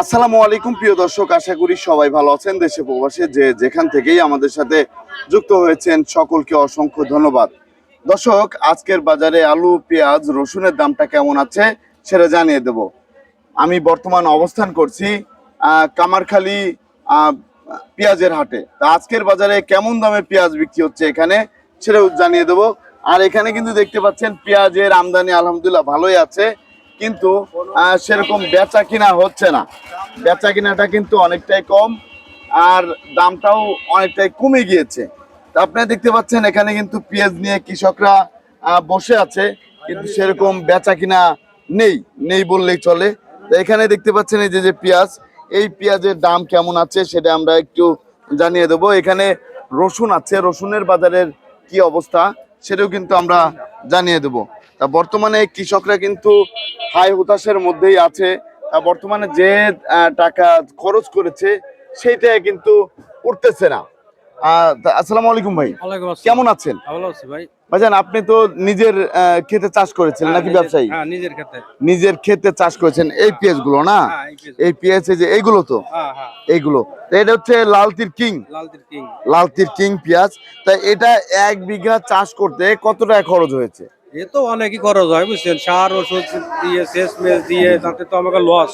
আসসালামু আলাইকুম, প্রিয় দর্শক, আশা করি সবাই ভালো আছেন দেশে প্রবাসে। যে যেখান থেকেই আমাদের সাথে যুক্ত হয়েছেন, সকলকে অসংখ্য ধন্যবাদ। দর্শক, আজকের বাজারে আলু, পেঁয়াজ, রসুনের দামটা কেমন আছে সেটা জানিয়ে দেব। আমি বর্তমান অবস্থান করছি কামারখালী পেঁয়াজের হাটে। তা আজকের বাজারে কেমন দামে পেঁয়াজ বিক্রি হচ্ছে এখানে সেটাও জানিয়ে দেব। আর এখানে কিন্তু দেখতে পাচ্ছেন, পেঁয়াজের আমদানি আলহামদুলিল্লাহ ভালোই আছে। কিন্তু সেরকম বেচা কিনা হচ্ছে না। বেচা কিনাটা কিন্তু অনেকটাই কম, আর দামটাও অনেকটাই কমে গিয়েছে। তা আপনারা দেখতে পাচ্ছেন, এখানে কিন্তু পেঁয়াজ নিয়ে কৃষকরা বসে আছে, কিন্তু সেরকম বেচা কিনা নেই নেই বললেই চলে। এখানে দেখতে পাচ্ছেন এই যে যে পেঁয়াজ, এই পেঁয়াজের দাম কেমন আছে সেটা আমরা একটু জানিয়ে দেবো। এখানে রসুন আছে, রসুনের বাজারের কি অবস্থা সেটাও কিন্তু আমরা জানিয়ে দেবো। তা বর্তমানে কৃষকরা কিন্তু হাই হতাশের মধ্যেই আছে। তা বর্তমানে যে টাকা খরচ করেছে সেইটা কিন্তু উঠতেছে না। আসসালামু আলাইকুম ভাই। কেমন আছেন? ভালো আছি ভাই। ভাইজান আপনি তো নিজের ক্ষেতে চাষ করেছেন হ্যাঁ, নাকি ব্যবসায়ী? হ্যাঁ নিজের ক্ষেতে। চাষ করেছেন এই পেঁয়াজগুলো না? হ্যাঁ এই পেঁয়াজ। যে এইগুলো তো? হ্যাঁ হ্যাঁ। এইগুলো। এটা হচ্ছে লালতির কিং। লাল তির কিং। লালতির কিং পেঁয়াজ। তা এটা এক বিঘা চাষ করতে কত টাকা খরচ হয়েছে? এ তো অনেকই খরচ হয় বুঝছেন? সার ওষুধ দিয়ে শেষ মেশ দিয়ে তাতে তো আমাকে লস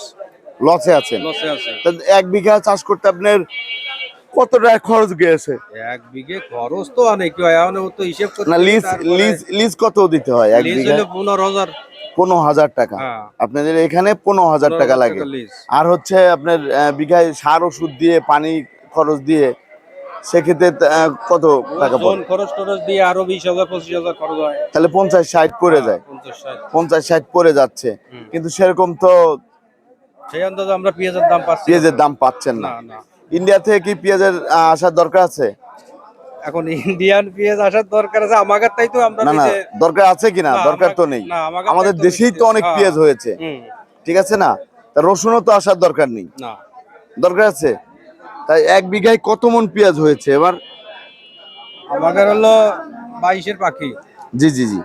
লসে আছেন? লসে আছে। এক বিঘা চাষ করতে আপনার কত টাকা খরচ গিয়েছে? এক বিঘে খরচ তো অনেকই হয়? এখন তো হিসেব করতে না লিজ লিজ লিজ কত দিতে হয়? এক বিঘা পনেরো হাজার। পনেরো হাজার টাকা। হ্যাঁ। আপনাদের এখানে পনেরো হাজার টাকা লাগে। আর হচ্ছে আপনার বিঘায় সার ওষুধ দিয়ে পানি খরচ দিয়ে সেক্ষেত্রে কত টাকা পড়ে? খরচ টরচ দিয়ে আরও বিশ হাজার পঁচিশ হাজার খরচ হয়। তাহলে পঞ্চাশ ষাট পড়ে যায়। পঞ্চাশ ষাট। পড়ে যাচ্ছে। কিন্তু সেরকম তো সেই আন্দাজে আমরা পেঁয়াজের দাম পাচ্ছি পেঁয়াজের দাম পাচ্ছেন না। ইন্ডিয়া থেকে কি পেঁয়াজের আসার দরকার আছে? এখন ইন্ডিয়ান পেঁয়াজ আসার দরকার আছে। আমাদের তাই তো আমরা না না দরকার আছে কিনা? দরকার তো নেই। আমাদের দেশেই তো অনেক হ্যাঁ। পেঁয়াজ হয়েছে ঠিক আছে না? রসুনও তো আসার দরকার নেই। না। দরকার আছে? তাই এক বিঘায় কত মন পেঁয়াজ হয়েছে? এবার আমাদের হলো বাইশের পাখি। জি জি জি।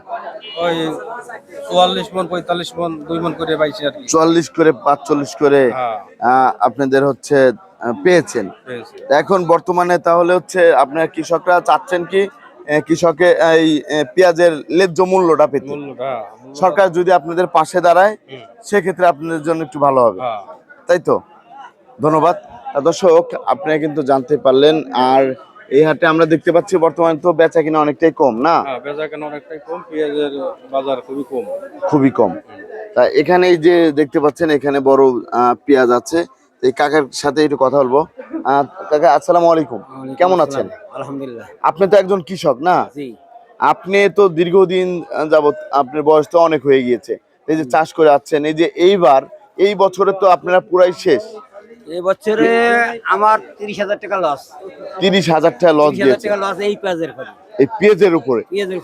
ওই চুয়াল্লিশ মন পঁয়তাল্লিশ মন দুই মন করে বাইশে আর চুয়াল্লিশ করে পাঁচচল্লিশ করে হ্যাঁ। আপনাদের হচ্ছে পেয়েছেন। এখন বর্তমানে তাহলে হচ্ছে আপনার কৃষকরা চাচ্ছেন কি কৃষকে এই পেঁয়াজের ন্যায্য মূল্যটা পেতে? সরকার যদি আপনাদের পাশে দাঁড়ায় সেক্ষেত্রে আপনাদের জন্য একটু ভালো হবে। হ্যাঁ। তাই তো? ধন্যবাদ। দর্শক আপনারা কিন্তু জানতে পারলেন আর এই হাটে আমরা দেখতে পাচ্ছি বর্তমানে তো বেচা কিনা অনেকটাই কম না? হ্যাঁ বেচা কেন অনেকটাই কম পেঁয়াজের বাজার খুবই কম। খুবই কম। তা এখানে এই যে দেখতে পাচ্ছেন এখানে বড় আহ, পেঁয়াজ আছে। এই কাকার সাথে একটু কথা বলব। আহ, কাকা আসসালামু আলাইকুম। কেমন আছেন? আলহামদুলিল্লাহ। আপনি তো একজন কৃষক না? আপনি তো দীর্ঘদিন যাবত আপনার বয়স তো অনেক হয়ে গিয়েছে। এই যে চাষ করে আছেন এই যে এইবার এই বছরে তো আপনারা পুরাই শেষ। এই বছরে আমার তিরিশ হাজার টাকা লস তিরিশ হাজার টাকা লস হাজার টাকা লস এই পেঁয়াজের করে এই পেঁয়াজের উপরে? পেঁয়াজের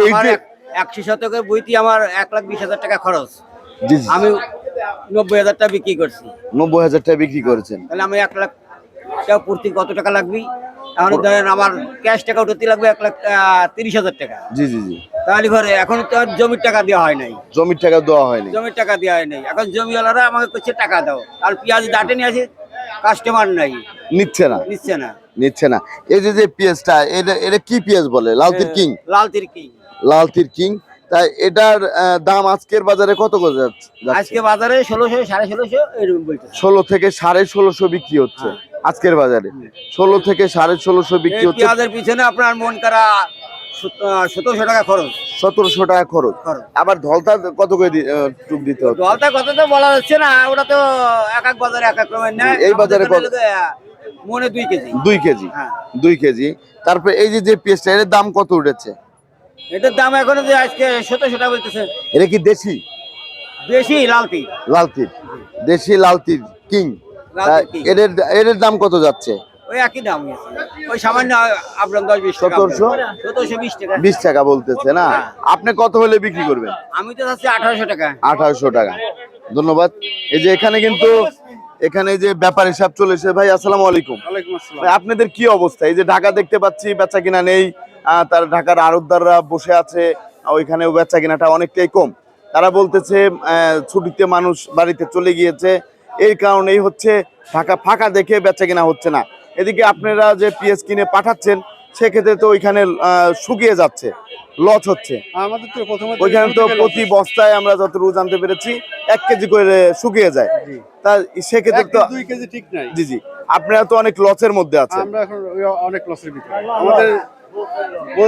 এই যে- একশো শতকের বইতে আমার এক লাখ বিশ হাজার টাকা খরচ। আমি নব্বই হাজার টাকা বিক্রি করছি। নব্বই হাজার টাকা বিক্রি করেছেন। তাহলে আমি এক লাখ টাকা প্রতি কত টাকা লাগবে? তাহলে ধরেন আমার ক্যাশ টাকা উঠাতে লাগবে এক লাখ তিরিশ হাজার টাকা। জি জি জি। তাহলে ঘরে এখন তো আর জমির টাকা দেওয়া হয় নাই। জমির টাকা দেওয়া হয়নি। জমির টাকা দেওয়া হয় নাই। এখন জমিওয়ালারা আমাকে করছে টাকা দাও। আর পেঁয়াজ ডাটে নিয়ে আছে কাস্টমার নাই। নিচ্ছে না। নিচ্ছে না। নিচ্ছে না। এই যে যে পেঁয়াজটা এটা এটা কি পেঁয়াজ বলে? লালতির কিং? লাল তিরকি লালতির কিং। তাই এটার দাম আজকের বাজারে কত করে যাচ্ছে? আজকে বাজারে ষোলোশো সাড়ে ষোলোশো এরকম বলতেছে। ষোলো থেকে সাড়ে ষোলোশো বিক্রি হচ্ছে আজকের বাজারে। ষোলো থেকে সাড়ে ষোলোশো বিক্রি হচ্ছে। পেঁয়াজের পিছনে আপনার মন করা সতেরোশো টাকা খরচ। সতেরোশো টাকা খরচ। আবার ধলতা কত করে টুক দিতে হচ্ছে জলটা কত তো বলা যাচ্ছে না ওটা তো এক এক বাজারে এক এক রকমের নেয়। এই বাজারে মনে দুই কেজি। দুই কেজি। হ্যাঁ। দুই কেজি। তারপরে এই যে যে পেঁয়াজটা এর দাম কত উঠেছে? এটার দাম এখনও যে আজকে সতেরোশো টাকা বলতেছে। এটা কি দেশি? বেশি লালতি লালতির দেশি লালতির কিং। এদের এদের দাম কত যাচ্ছে? ওই একই দাম ওই সামান্য আপনার দশ বিশ টাকা। সতেরোশো? সতেরোশো বিশ টাকা। বিশ টাকা বলতেছে না? হ্যাঁ। আপনি কত হলে বিক্রি করবেন? আমি তো চাচ্ছি আঠারোশো টাকা। আঠারোশো টাকা। ধন্যবাদ। এই যে এখানে কিন্তু এখানে এই যে ব্যাপার হিসাব চলেছে ভাই আসসালামু আলাইকুম। ভাই আপনাদের কি অবস্থা? এই যে ঢাকা দেখতে পাচ্ছি বেচা কিনা নেই। আহ, তার ঢাকার আড়তদাররা বসে আছে। ওইখানেও বেচা কিনাটা অনেকটাই কম। তারা বলতেছে আহ, ছুটিতে মানুষ বাড়িতে চলে গিয়েছে। এই কারণেই হচ্ছে ঢাকা ফাঁকা দেখে বেচা কেনা হচ্ছে না। এদিকে আপনারা যে পিএস কিনে পাঠাচ্ছেন সেক্ষেত্রে তো ওইখানে শুকিয়ে যাচ্ছে লস হচ্ছে। আমাদের তো প্রথমে ওইখানে তো প্রতি বস্তায় আমরা যত যতটুকু জানতে পেরেছি এক কেজি করে শুকিয়ে যায়। তা সেক্ষেত্রে তো দুই কেজি ঠিক নাই। জি জি। আপনারা তো অনেক লসের মধ্যে আছে আমরা এখন অনেক লসের ভিতরে। আমাদের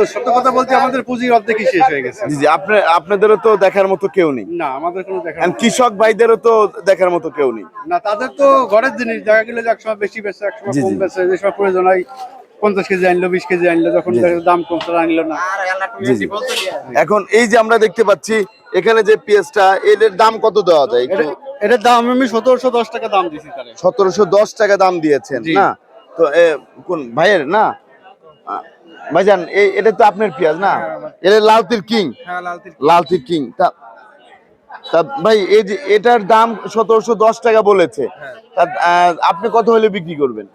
সত্য কথা বলতে আমাদের পুঁজির অর্ধেকই শেষ হয়ে গেছে। জি জি আপনার আপনাদেরও তো দেখার মতো কেউ নেই। না আমাদের কোনো দেখা And কৃষক ভাইদেরও তো দেখার মতো কেউ নেই। না তাদের তো ঘরের জিনিস দেখা গেলে এক সময় বেশি বেচে এক সময় জি, কম জি। বেচে যে সময় প্রয়োজন হয় পঞ্চাশ কেজি আনলো বিশ কেজি আনলো যখন জি। দেখা যায় দাম কমছে আনলো না। জি জি। এখন এই যে আমরা দেখতে পাচ্ছি এখানে যে পেঁয়াজটা এদের দাম কত দেওয়া যায়? একটু এটা- এটার দাম আমি সতেরোশো দশ টাকা দাম দিছি তারে সতেরোশো দশ টাকা দাম দিয়েছেন জি। না? তো এ, কোন ভাইয়ের না? ভাইজান এটা তো আপনার পেঁয়াজ না? এটা লালতির কিং। হ্যাঁ লালতির কিং। তা তা ভাই এই যে এটার দাম সতেরোশো দশ টাকা বলেছে। তা আপনি কত হলে বিক্রি করবেন?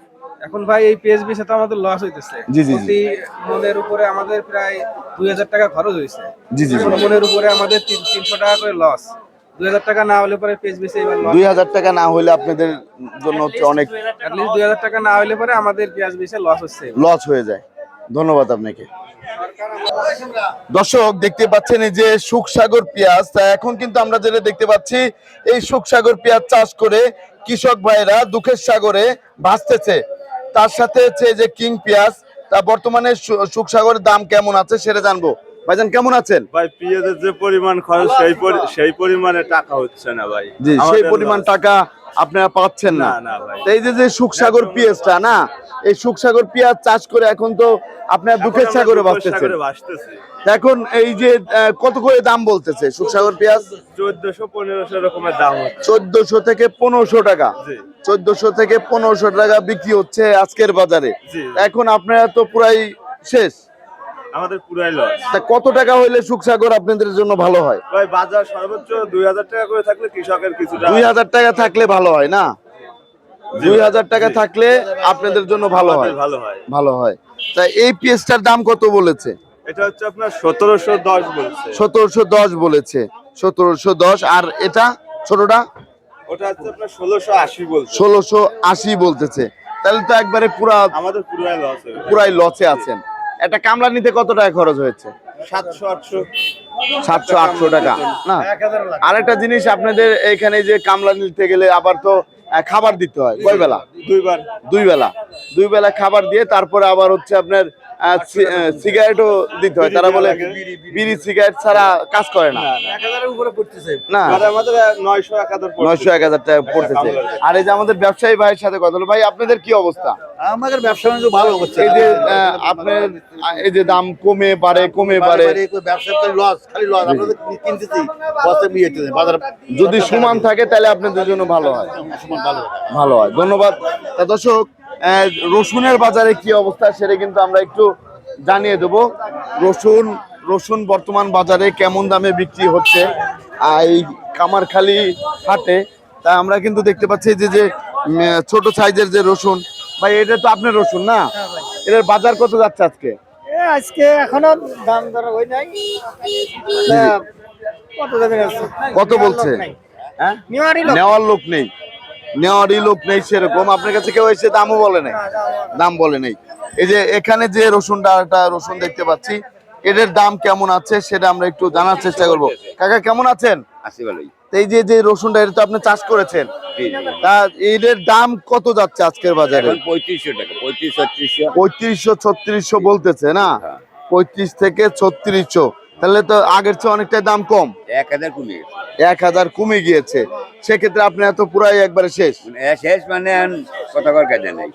এখন ভাই এই পিএসবি সাথে আমাদের লস হইতেছে। জি, জি, জি। মনের উপরে আমাদের প্রায় দুই হাজার টাকা খরচ হয়েছে জি জি জি। মনের উপরে আমাদের তিন তিনশো টাকা করে লস দুই হাজার টাকা না হলে পরে পিএসবি দুই হাজার টাকা না হলে আপনাদের জন্য হচ্ছে অনেক দুই হাজার টাকা না হলে পরে আমাদের পিএসবি সে লস হচ্ছে। লস হয়ে যায়। ধন্যবাদ আপনাকে। দর্শক, দেখতে পাচ্ছেন এই যে সুখসাগর পেঁয়াজ, তা এখন কিন্তু আমরা যেটা দেখতে পাচ্ছি, এই সুখসাগর পেঁয়াজ চাষ করে কৃষক ভাইরা দুঃখের সাগরে ভাসতেছে। তার সাথে হচ্ছে যে কিং পেঁয়াজ, তা বর্তমানে সুখসাগরের দাম কেমন আছে সেটা জানব। ভাইজান কেমন আছেন? ভাই পেঁয়াজের যে পরিমাণ খরচ সেই সেই পরিমাণে টাকা হচ্ছে না ভাই। জি সেই পরিমাণ টাকা আপনারা পাচ্ছেন না। এই যে যে সুখসাগর পেঁয়াজটা না? এই সুখসাগর পেঁয়াজ চাষ করে এখন তো আপনার দুঃখের সাগরে ভাসতেছি। এখন এই যে কত করে দাম বলতেছে সুখসাগর পেঁয়াজ? চোদ্দশো পনেরোশো রকমের দাম চোদ্দশো থেকে পনেরোশো টাকা। চোদ্দশো থেকে পনেরোশো টাকা বিক্রি হচ্ছে আজকের বাজারে। এখন আপনারা তো পুরাই শেষ। আমাদের পুরাই লস তা কত টাকা হইলে সুখসাগর আপনাদের জন্য ভালো হয়? ভাই বাজার সর্বোচ্চ দুই হাজার টাকা করে থাকলে কৃষকের কিছুটা দুই হাজার টাকা থাকলে ভালো হয় না? দুই হাজার টাকা থাকলে আপনাদের জন্য ভালো হয়। ভালো হয়। ভালো হয়। তা এই পেঁয়াজটার দাম কত বলেছে? এটা হচ্ছে আপনার সতেরোশো দশ বলছে। সতেরোশো দশ বলেছে। সতেরোশো দশ আর এটা ছোটটা? ওটা হচ্ছে আপনার ষোলোশো আশি বলছে। ষোলোশো আশি বলতেছে। তাহলে তো একবারে পুরা আমাদের পুরাই লস পুরাই লসে আছেন। একটা কামলা নিতে কত টাকা খরচ হয়েছে? সাতশো আটশো। সাতশো আটশো টাকা। না আরেকটা জিনিস আপনাদের এখানে যে কামলা নিতে গেলে আবার তো খাবার দিতে হয়। কয় বেলা দুইবার। দুই বেলা দুই বেলা খাবার দিয়ে তারপরে আবার হচ্ছে আপনার সিগারেটও দিতে হয়। তারা বলে বিড়ি সিগারেট ছাড়া কাজ করে না। না আমাদের নয়শো এক হাজার টাকা পড়তেছে। আর এই যে আমাদের ব্যবসায়ী ভাইয়ের সাথে কথা হলো ভাই আপনাদের কি অবস্থা? আমাদের ব্যবসা বাণিজ্য ভালো হচ্ছে। এই যে আপনার এই যে দাম কমে বাড়ে কমে বাড়ে ব্যবসা লস খালি লস তো কিনতেছি বাজার যদি সমান থাকে তাহলে আপনাদের জন্য ভালো হয়। ভালো। ভালো হয়। ধন্যবাদ। তা দর্শক রসুনের বাজারে কি অবস্থা সেটা কিন্তু আমরা একটু জানিয়ে দেব। রসুন রসুন বর্তমান বাজারে কেমন দামে বিক্রি হচ্ছে? এই কামারখালি হাটে তা আমরা কিন্তু দেখতে পাচ্ছি যে যে ছোট সাইজের যে রসুন ভাই এটা তো আপনার রসুন না? এটার বাজার কত যাচ্ছে আজকে? আজকে এখনও দাম দর হই নাই। কত যাবে কত বলছে? হ্যাঁ? নেওয়ার লোক নেই। নেওয়ারই লোক নেই সেরকম। আপনার কাছে কেউ এসে দামও বলে নাই। দাম বলে নেই। এই যে এখানে যে রসুনটা একটা রসুন দেখতে পাচ্ছি এদের দাম কেমন আছে সেটা আমরা একটু জানার চেষ্টা করব। কাকা কেমন আছেন? এই যে যে রসুনটা এটা তো আপনি চাষ করেছেন। তা এদের দাম কত যাচ্ছে আজকের বাজারে? পঁয়ত্রিশশো টাকা পঁয়ত্রিশশো ছত্রিশশো বলতেছে না? হ্যাঁ। পঁয়ত্রিশ থেকে ছত্রিশশো। তাহলে তো আগের চেয়ে অনেকটাই দাম কম। এক হাজার কমে এক হাজার কমে গিয়েছে। সেক্ষেত্রে আপনি এত পুরাই একবারে শেষ। মানে শেষ মানে কথা কাজে নেই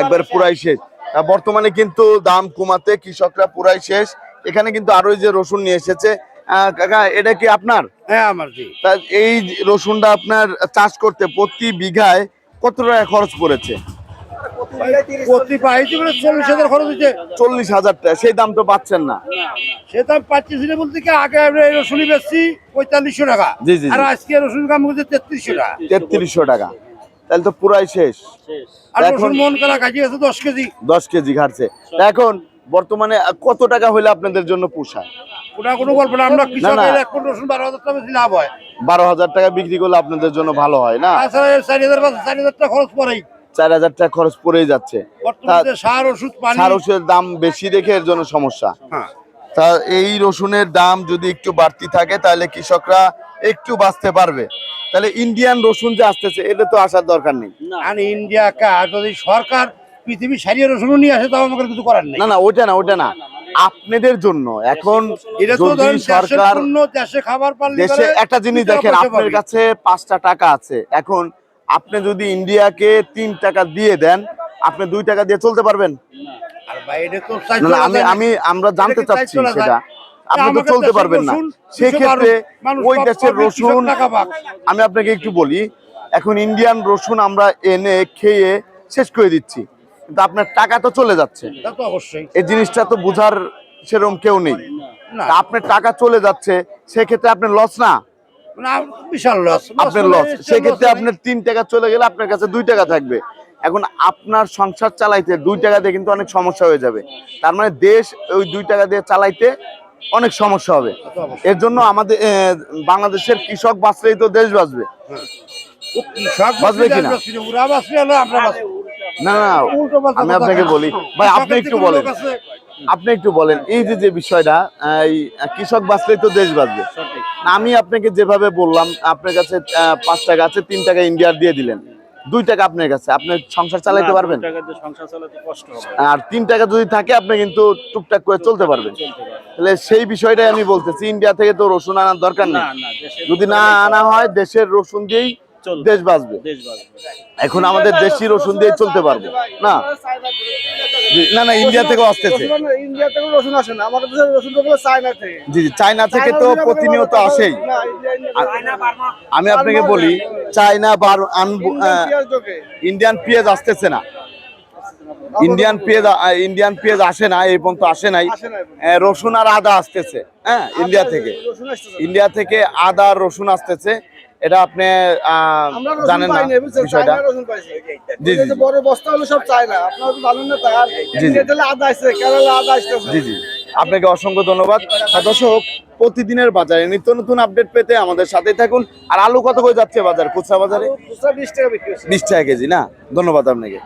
একবার পুরাই শেষ। তা বর্তমানে কিন্তু দাম কমাতে কৃষকরা পুরাই শেষ। এখানে কিন্তু আরও যে রসুন নিয়ে এসেছে আহ, কাকা এটা কি আপনার? হ্যাঁ আমার জি। তা এই রসুনটা আপনার চাষ করতে প্রতি বিঘায় কত টাকা খরচ পড়েছে? প্রতি পাইছি বলে চল্লিশ হাজার খরচ হচ্ছে চল্লিশ হাজার টাকা সেই দাম তো পাচ্ছেন না। সেটা পাচ্ছি না বলতে কি আগে আমরা বেচছি পঁয়তাল্লিশশো টাকা জি, জি, জি। আর আজকে রসুন কাম করছে তেত্রিশশো টাকা। তেত্রিশশো টাকা। তাহলে তো পুরাই শেষ। এখন- মন করা কাজে আছে দশ কেজি। দশ কেজি ঘাটছে। এখন বর্তমানে কত টাকা হইলে আপনাদের জন্য পোষায় ওটা কোনো গল্প না আমরা এক রসুন বারো হাজার টাকা বেশি লাভ হয়। বারো হাজার টাকা বিক্রি করলে আপনাদের জন্য ভালো হয় না? চারি হাজার চারি হাজার টাকা খরচ পড়েই চার হাজার টাকা খরচ পড়েই যাচ্ছে। সার ওষুধ সার ওষুধের দাম বেশি দেখে এর জন্য সমস্যা। হ্যাঁ। তা এই রসুনের দাম যদি একটু বাড়তি থাকে তাহলে কৃষকরা একটু বাঁচতে পারবে। তাহলে ইন্ডিয়ান রসুন যে আসতেছে এটা তো আসার দরকার নেই। আর ইন্ডিয়া কা যদি সরকার পৃথিবী সারিয়ে রসুন নিয়ে আসে তাও আমাদের কিছু করার নেই। না না ওটা না ওটা না। আপনাদের জন্য এখন এটা তো যদি ধরেন দেশের সরকার দেশে একটা জিনিস দেখেন আপনার কাছে পাঁচটা টাকা আছে। এখন আপনি যদি ইন্ডিয়াকে তিন টাকা দিয়ে দেন আপনি দুই টাকা দিয়ে চলতে পারবেন? আমি আমি আমরা জানতে চাচ্ছি সেটা। আপনি তো চলতে পারবেন না। সেক্ষেত্রে ওই দেশের রসুন আমি আপনাকে একটু বলি এখন ইন্ডিয়ান রসুন আমরা এনে খেয়ে শেষ করে দিচ্ছি। কিন্তু আপনার টাকা তো চলে যাচ্ছে। এই জিনিসটা তো বুঝার সেরকম কেউ নেই। আপনার টাকা চলে যাচ্ছে সেক্ষেত্রে আপনার লস না, বিশাল লস আপনার লস সেক্ষেত্রে আপনার তিন টাকা চলে গেলে আপনার কাছে দুই টাকা থাকবে। এখন আপনার সংসার চালাইতে দুই টাকা দিয়ে কিন্তু অনেক সমস্যা হয়ে যাবে। তার মানে দেশ ওই দুই টাকা দিয়ে চালাইতে অনেক সমস্যা হবে। এর জন্য আমাদের বাংলাদেশের কৃষক বাঁচলেই তো দেশ বাঁচবে। বাঁচবে কিনা? না না আমি আপনাকে বলি। ভাই আপনি একটু বলেন। আপনি একটু বলেন এই যে যে বিষয়টা এই কৃষক বাঁচলেই তো দেশ বাঁচবে। আমি আপনাকে যেভাবে বললাম আপনার কাছে পাঁচ টাকা আছে তিন টাকা ইন্ডিয়ার দিয়ে দিলেন। দুই টাকা আপনার কাছে আপনি সংসার চালাইতে পারবেন? আর তিন টাকা যদি থাকে আপনি কিন্তু টুকটাক করে চলতে পারবেন। তাহলে সেই বিষয়টাই আমি বলতেছি ইন্ডিয়া থেকে তো রসুন আনার দরকার নেই। যদি না আনা হয় দেশের রসুন দিয়েই দেশ বাঁচবে। এখন আমাদের দেশি রসুন দিয়ে চলতে পারব। না? না না ইন্ডিয়া থেকেও আসতেছে। ইন্ডিয়া থেকে রসুন আসে না। আমাদের দেশের রসুন তো চায়না থেকে। জি জি চায়না থেকে তো প্রতিনিয়ত আসেই। আমি আপনাকে বলি চায়না বার ইন্ডিয়ান পেঁয়াজ আসতেছে না। ইন্ডিয়ান পেঁয়াজ ইন্ডিয়ান পেঁয়াজ আসে না এই পর্যন্ত আসে নাই। রসুন আর আদা আসতেছে হ্যাঁ ইন্ডিয়া থেকে। ইন্ডিয়া থেকে আদা আর রসুন আসতেছে। এটা আপনি আহ, জানেন না না বিষয়টা? জি, জি। বড় বস্তা হলো সব চায়না আপনারা তো জানেন না তাই আর জি। ইন্ডিয়া আদা আসছে কেরালা আদা আসছে জি জি। আপনাকে অসংখ্য ধন্যবাদ। দর্শক প্রতিদিনের বাজারে নিত্য নতুন আপডেট পেতে আমাদের সাথেই থাকুন। আর আলু কত করে যাচ্ছে বাজার? খুচরা বাজারে? খুচরা বিশ টাকা বিক্রি বিশ টাকা কেজি না? ধন্যবাদ আপনাকে।